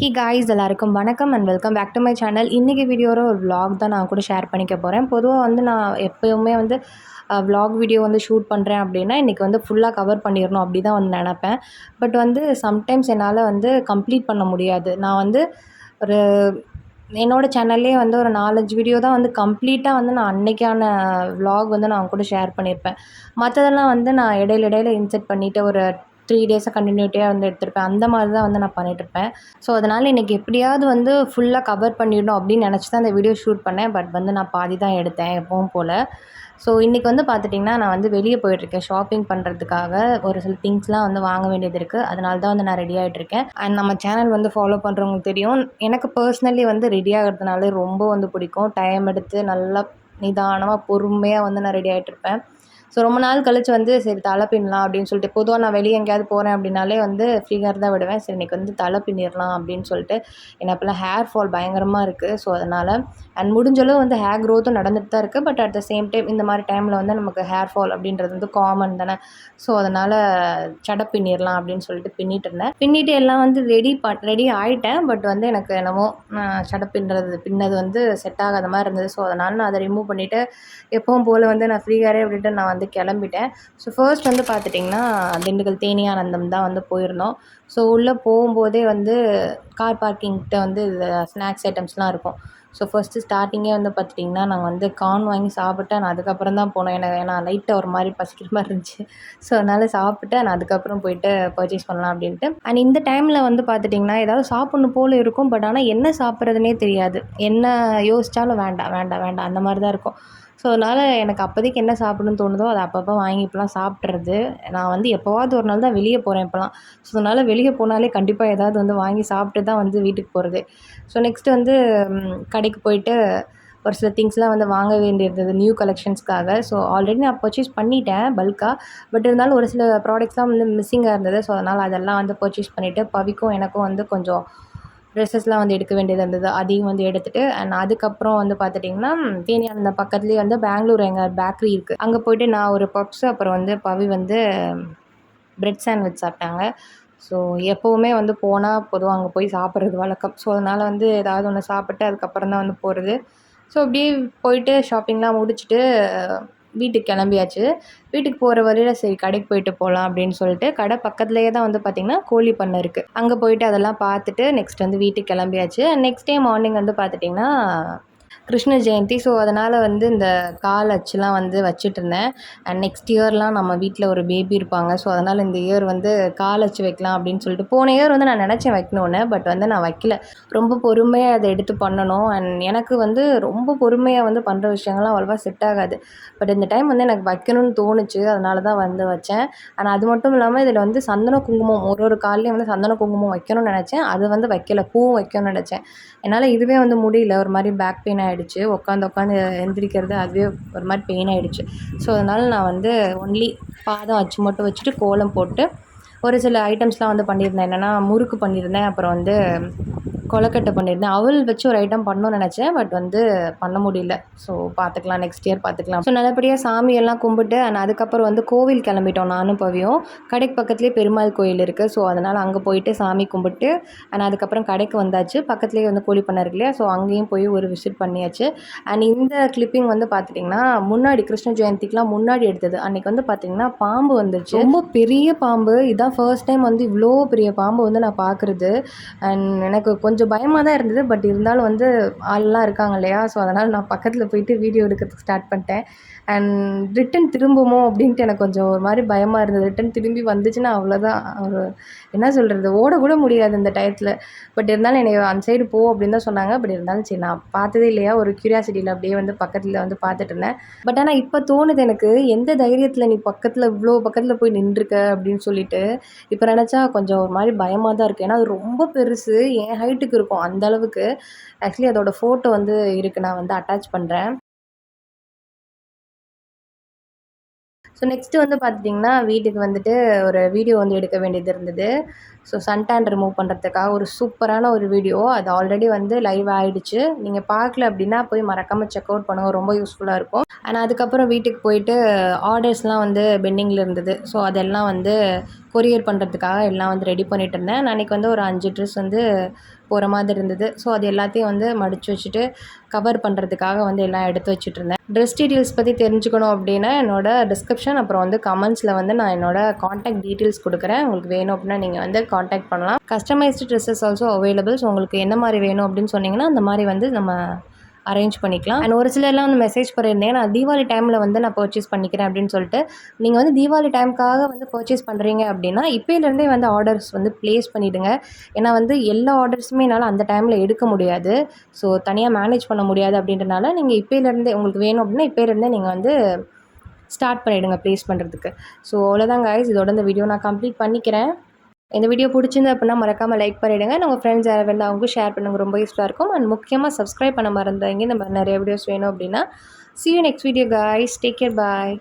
He guys எல்லாருக்கும் வணக்கம் and welcome back to my channel இன்றைக்கி வீடியோவில் ஒரு வ்ளாக் தான் நான் கூட ஷேர் பண்ணிக்க போகிறேன் பொதுவாக வந்து நான் எப்போயுமே வந்து vlog வீடியோ வந்து ஷூட் பண்ணுறேன் அப்படின்னா இன்றைக்கி வந்து ஃபுல்லாக கவர் பண்ணிடணும் அப்படி தான் வந்து நினப்பேன். பட் வந்து சம்டைம்ஸ் என்னால் வந்து கம்ப்ளீட் பண்ண முடியாது. நான் வந்து ஒரு என்னோடய சேனல்லே வந்து ஒரு நாலஞ்சு வீடியோ தான் வந்து கம்ப்ளீட்டாக வந்து நான் அன்னைக்கான vlog வந்து நான் கூட ஷேர் பண்ணியிருப்பேன் மற்றதெல்லாம் வந்து நான் இடையில இடையில இன்செர்ட் பண்ணிவிட்டு ஒரு த்ரீ டேஸாக கண்டினியூட்டியாக வந்து எடுத்திருப்பேன். அந்த மாதிரி தான் வந்து நான் பண்ணிகிட்ருப்பேன் ஸோ அதனால் இன்றைக்கி எப்படியாவது வந்து ஃபுல்லாக கவர் பண்ணிடணும் அப்படின்னு நினச்சி தான் அந்த வீடியோ ஷூட் பண்ணேன். பட் வந்து நான் பாதி தான் எடுத்தேன் எப்பவும் போல். ஸோ இன்றைக்கி வந்து பார்த்துட்டிங்கன்னா நான் வந்து வெளியே போயிட்டுருக்கேன். ஷாப்பிங் பண்ணுறதுக்காக ஒரு சில திங்ஸ்லாம் வந்து வாங்க வேண்டியது இருக்குது அதனால தான் வந்து நான் ரெடி ஆகிட்டுருக்கேன் அண்ட் நம்ம சேனல் வந்து ஃபாலோ பண்ணுறவங்களுக்கு தெரியும். எனக்கு பர்சனலி வந்து ரெடி ஆகிறதுனால ரொம்ப வந்து பிடிக்கும். டைம் எடுத்து நல்லா நிதானமாக பொறுமையாக வந்து நான் ரெடி ஆகிட்டுருப்பேன் ஸோ ரொம்ப நாள் கழிச்சு வந்து சரி தலை பின்னலாம் அப்படின்னு சொல்லிட்டு பொதுவாக நான் வெளியே எங்கேயாவது போகிறேன் அப்படின்னாலே வந்து ஃப்ரீயாக தான் விடுவேன். சரி இன்றைக்கி வந்து தலை பின்னிடலாம் அப்படின்னு சொல்லிட்டு எனக்கு ஹேர் ஃபால் பயங்கரமாக இருக்குது ஸோ அதனால் அண்ட் முடிஞ்சளவு வந்து ஹேர் க்ரோத்தும் நடந்துட்டு தான் இருக்குது but at the same time இந்த மாதிரி டைமில் வந்து நமக்கு ஹேர் ஃபால் அப்படின்றது வந்து காமன் தானே. ஸோ அதனால் சடை பின்னிடலாம் அப்படின்னு சொல்லிட்டு பின்னிட்டு இருந்தேன். பின்னிட்டு எல்லாம் வந்து ரெடி ப ரெடி ஆகிட்டேன் பட் வந்து எனக்கு என்னமோ சடை பின்னுறது பின்னது வந்து செட் ஆகாத மாதிரி இருந்தது. ஸோ அதனால் நான் அதை ரிமூவ் பண்ணிவிட்டு எப்பவும் போல் வந்து நான் ஃப்ரீ ஹேரே விட்டுட்டு நான் வந்து கிளம்பிட்டேன். ஸோ ஃபர்ஸ்ட் வந்து பார்த்துட்டிங்கன்னா திண்டுக்கல் தேனியானந்தம் தான் வந்து போயிருந்தோம். ஸோ உள்ளே போகும்போதே வந்து கார் பார்க்கிங்கிட்ட வந்து ஸ்நாக்ஸ் ஐட்டம்ஸ்லாம் இருக்கும். ஸோ ஃபஸ்ட்டு ஸ்டார்டிங்கே வந்து பார்த்துட்டிங்கன்னா நாங்கள் வந்து கார்ன் வாங்கி சாப்பிட்டேன். நான் அதுக்கப்புறம் தான் போனோம். எனக்கு ஏன்னா லைட்டாக ஒரு மாதிரி பசிக்கிற மாதிரி இருந்துச்சு. ஸோ அதனால் சாப்பிட்டு நான் அதுக்கப்புறம் போயிட்டு பர்ச்சேஸ் பண்ணலாம் அப்படின்ட்டு. அண்ட் இந்த டைமில் வந்து பார்த்துட்டிங்கன்னா ஏதாவது சாப்பிட்ணும் போல் இருக்கும். பட் ஆனால் என்ன சாப்பிட்றதுனே தெரியாது. என்ன யோசித்தாலும் வேண்டாம் வேண்டாம் வேண்டாம். அந்த மாதிரி தான் இருக்கும். ஸோ அதனால் எனக்கு அப்போதைக்கு என்ன சாப்பிடணும்னு தோணுதோ அதை அப்பப்போ வாங்கி இப்போலாம் சாப்பிட்றது. நான் வந்து எப்போவாவது ஒரு நாள் தான் வெளியே போகிறேன் இப்போலாம். ஸோ அதனால் வெளியே போனாலே கண்டிப்பாக ஏதாவது வந்து வாங்கி சாப்பிட்டு தான் வந்து வீட்டுக்கு போகிறது ஸோ நெக்ஸ்ட்டு வந்து கடைக்கு போயிட்டு ஒரு சில திங்ஸ்லாம் வந்து வாங்க வேண்டியிருந்தது நியூ கலெக்ஷன்ஸ்க்காக ஸோ ஆல்ரெடி நான் பர்ச்சேஸ் பண்ணிட்டேன் பல்காக பட் இருந்தாலும் ஒரு சில ப்ராடக்ட்ஸ்லாம் வந்து மிஸ்ஸிங்காக இருந்தது. ஸோ அதனால் அதெல்லாம் வந்து பர்ச்சேஸ் பண்ணிவிட்டு பவிக்கும் எனக்கும் வந்து கொஞ்சம் ட்ரெஸ்ஸஸ்லாம் வந்து எடுக்க வேண்டியது இருந்தது. அதையும் வந்து எடுத்துகிட்டு அண்ட் அதுக்கப்புறம் வந்து பார்த்துட்டிங்கன்னா தேனியானந்த பக்கத்துலேயே வந்து பெங்களூர் எங்கள் பேக்கரி இருக்குது அங்கே போயிட்டு நான் ஒரு பப்ஸ் அப்புறம் வந்து பவி வந்து ப்ரெட் சாண்ட்விச் சாப்பிட்டாங்க. ஸோ எப்போவுமே வந்து போனால் பொதுவாக அங்கே போய் சாப்பிட்றது வழக்கம். ஸோ அதனால் வந்து ஏதாவது ஒன்று சாப்பிட்டு அதுக்கப்புறம் தான் வந்து போகிறது ஸோ அப்படியே போயிட்டு ஷாப்பிங்லாம் முடிச்சுட்டு வீட்டுக்கு கிளம்பியாச்சு. வீட்டுக்கு போகிற வழியில் சரி கடைக்கு போயிட்டு போகலாம் அப்படின்னு சொல்லிட்டு கடை பக்கத்துலேயே தான் வந்து பார்த்திங்கன்னா கோழி பண்ணை இருக்குது அங்கே போயிட்டு அதெல்லாம் பார்த்துட்டு நெக்ஸ்ட் வந்து வீட்டுக்கு கிளம்பியாச்சு. நெக்ஸ்ட் டே மார்னிங் வந்து பார்த்துட்டிங்கன்னா கிருஷ்ண ஜெயந்தி. ஸோ அதனால் வந்து இந்த கால் அச்சுலாம் வந்து வச்சுட்டு இருந்தேன் அண்ட் நெக்ஸ்ட் இயர்லாம் நம்ம வீட்டில் ஒரு பேபி இருப்பாங்க. ஸோ அதனால் இந்த இயர் வந்து கால் அச்சு வைக்கலாம் அப்படின்னு சொல்லிட்டு போன இயர் வந்து நான் நினச்சேன் வைக்கணும்னு பட் வந்து நான் வைக்கல. ரொம்ப பொறுமையாக அதை எடுத்து பண்ணணும். அண்ட் எனக்கு வந்து ரொம்ப பொறுமையாக வந்து பண்ணுற விஷயங்கள்லாம் அவ்வளோவா செட் ஆகாது. பட் இந்த டைம் வந்து எனக்கு வைக்கணும்னு தோணுச்சு. அதனால தான் வந்து வச்சேன். ஆனால் அது மட்டும் இல்லாமல் இதில் வந்து சந்தன குங்குமம் ஒரு ஒரு கால்லையும் வந்து சந்தன குங்குமம் வைக்கணும்னு நினச்சேன். அது வந்து வைக்கல. பூவும் வைக்கணும்னு நினச்சேன். என்னால் இதுவே வந்து முடியல. ஒரு மாதிரி பேக் பெயின் ஆகிடுச்சு உட்காந்து உட்காந்து எந்திரிக்கிறது அதுவே ஒரு மாதிரி பெயின் ஆகிடுச்சு ஸோ அதனால் நான் வந்து ஒன்லி பாதம் அச்சு மட்டும் வச்சுட்டு கோலம் போட்டு ஒரு சில ஐட்டம்ஸ்லாம் வந்து பண்ணியிருந்தேன். என்னென்னா முறுக்கு பண்ணியிருந்தேன். அப்புறம் வந்து கொலக்கட்டை பண்ணியிருந்தேன். அவள் வச்சு ஒரு ஐட்டம் பண்ணணும்னு நினச்சேன். பட் வந்து பண்ண முடியல. ஸோ பார்த்துக்கலாம். நெக்ஸ்ட் இயர் பார்த்துக்கலாம். ஸோ நல்லபடியாக சாமியெல்லாம் கும்பிட்டு அண்ட் அதுக்கப்புறம் வந்து கோவில் கிளம்பிட்டோம் நானும் பவியும். கடைக்கு பக்கத்துலேயே பெருமாள் கோயில் இருக்குது ஸோ அதனால் அங்கே போயிட்டு சாமி கும்பிட்டு அண்ட் அதுக்கப்புறம் கடைக்கு வந்தாச்சு. பக்கத்துலேயே வந்து கோழி பண்ணார் இருக்கு இல்லையா? ஸோ அங்கேயும் போய் ஒரு விசிட் பண்ணியாச்சு. அண்ட் இந்த கிளிப்பிங் வந்து பார்த்துட்டிங்கன்னா முன்னாடி கிருஷ்ண ஜெயந்திக்கெலாம் முன்னாடி எடுத்தது. அன்றைக்கி வந்து பார்த்திங்கன்னா பாம்பு வந்துச்சு ரொம்ப பெரிய பாம்பு. இதான் ஃபர்ஸ்ட் டைம் வந்து இவ்வளோ பெரிய பாம்பு வந்து நான் பார்க்குறது. அண்ட் எனக்கு கொஞ்சம் கொஞ்சம் பயமாக தான் இருந்தது. பட் இருந்தாலும் வந்து ஆள்லாம் இருக்காங்க இல்லையா? ஸோ அதனால் நான் பக்கத்தில் போயிட்டு வீடியோ எடுக்கிறதுக்கு ஸ்டார்ட் பண்ணிட்டேன். அண்ட் ரிட்டன் திரும்புமோ அப்படின்ட்டு எனக்கு கொஞ்சம் ஒரு மாதிரி பயமாக இருந்தது. ரிட்டன் திரும்பி வந்துச்சுன்னா அவ்வளோதான் ஒரு என்ன சொல்கிறது ஓடக்கூட முடியாது இந்த டயத்தில். பட் இருந்தாலும் என்னை அந்த சைடு போ அப்படின்னு தான் சொன்னாங்க. பட் இருந்தாலும் சரி நான் பார்த்ததே இல்லையா? ஒரு க்யூரியாசிட்டியில் அப்படியே வந்து பக்கத்தில் வந்து பார்த்துட்டு இருந்தேன். பட் ஆனால் இப்போ தோணுது எனக்கு எந்த தைரியத்தில் நீ பக்கத்தில் இவ்வளோ பக்கத்தில் போய் நின்றுருக்க அப்படின்னு சொல்லிட்டு இப்போ நினச்சா கொஞ்சம் ஒரு மாதிரி பயமாக தான் இருக்குது ஏன்னா அது ரொம்ப பெருசு. என் ஹைட்டுக்கு இருக்கும். அந்த அளவுக்கு. ஆக்சுவலி அதோட ஃபோட்டோ வந்து இருக்குது நான் வந்து அட்டாச் பண்ணுறேன் ஸோ நெக்ஸ்ட்டு வந்து பார்த்துட்டிங்கன்னா வீட்டுக்கு வந்துட்டு ஒரு வீடியோ வந்து எடுக்க வேண்டியது இருந்தது. ஸோ சன்டேன் ரிமூவ் பண்ணுறதுக்காக ஒரு சூப்பரான ஒரு வீடியோ அது ஆல்ரெடி வந்து லைவ் ஆகிடுச்சு நீங்கள் பார்க்கல அப்படின்னா போய் மறக்காமல் செக் அவுட் பண்ணுங்கள் ரொம்ப யூஸ்ஃபுல்லாக இருக்கும். ஆனால் அதுக்கப்புறம் வீட்டுக்கு போயிட்டு ஆர்டர்ஸ்லாம் வந்து பெண்டிங்கில் இருந்தது. ஸோ அதெல்லாம் வந்து கொரியர் பண்ணுறதுக்காக எல்லாம் வந்து ரெடி பண்ணிட்டு இருந்தேன். அன்றைக்கி வந்து ஒரு அஞ்சு ட்ரெஸ் வந்து போகிற மாதிரி இருந்தது. ஸோ அது எல்லாத்தையும் வந்து மடித்து வச்சுட்டு கவர் பண்ணுறதுக்காக வந்து எல்லாம் எடுத்து வச்சுட்டு இருந்தேன். ட்ரெஸ் டீட்டெயில்ஸ் பற்றி தெரிஞ்சுக்கணும் அப்படின்னா என்னோடய டிஸ்கிரிப்ஷன் அப்புறம் வந்து கமெண்ட்ஸில் வந்து நான் என்னோட காண்டாக்ட் டீட்டெயில்ஸ் கொடுக்குறேன். உங்களுக்கு வேணும் அப்படின்னா நீங்கள் வந்து காண்டாக்ட் பண்ணலாம். Customised dresses also available so உங்களுக்கு என்ன மாதிரி வேணும் அப்படின்னு சொன்னிங்கன்னா அந்த மாதிரி வந்து நம்ம அரேஞ்ச் பண்ணிக்கலாம். அண்ட் ஒரு சிலர்லாம் வந்து மெசேஜ் பண்ணியிருந்தேன். நான் தீபாவளி டைமில் வந்து நான் பர்ச்சேஸ் பண்ணிக்கிறேன் அப்படின்னு சொல்லிட்டு நீங்கள் வந்து தீபாவளி டைமுக்காக வந்து பர்ச்சேஸ் பண்ணுறீங்க அப்படின்னா இப்போலேருந்தே வந்து ஆர்டர்ஸ் வந்து ப்ளேஸ் பண்ணிவிடுங்க ஏன்னா வந்து எல்லா ஆர்டர்ஸுமே என்னால் அந்த டைமில் எடுக்க முடியாது. ஸோ தனியாக மேனேஜ் பண்ண முடியாது அப்படின்றனால நீங்கள் இப்போலேருந்தே உங்களுக்கு வேணும் அப்படின்னா இப்போலேருந்தே நீங்கள் வந்து ஸ்டார்ட் பண்ணிவிடுங்க ப்ளேஸ் பண்ணுறதுக்கு ஸோ அவ்வளோதான் கைஸ் இதோட இந்த வீடியோ நான் கம்ப்ளீட் பண்ணிக்கிறேன். இந்த வீடியோ பிடிச்சிருந்து அப்படின்னா மறக்காமல் லைக் பண்ணிவிடுங்க நாங்கள் ஃப்ரெண்ட்ஸ் யாராவது இருந்தால் அவங்க ஷேர் பண்ணுங்க. ரொம்ப யூஸ்ஃபுல்லாக இருக்கும். அண்ட் முக்கியமாக சப்ஸ்கிரைப் பண்ண மறந்தாங்க இந்த மாதிரி நிறைய வீடியோஸ் வேணும் அப்படின்னா. See you next video guys take care bye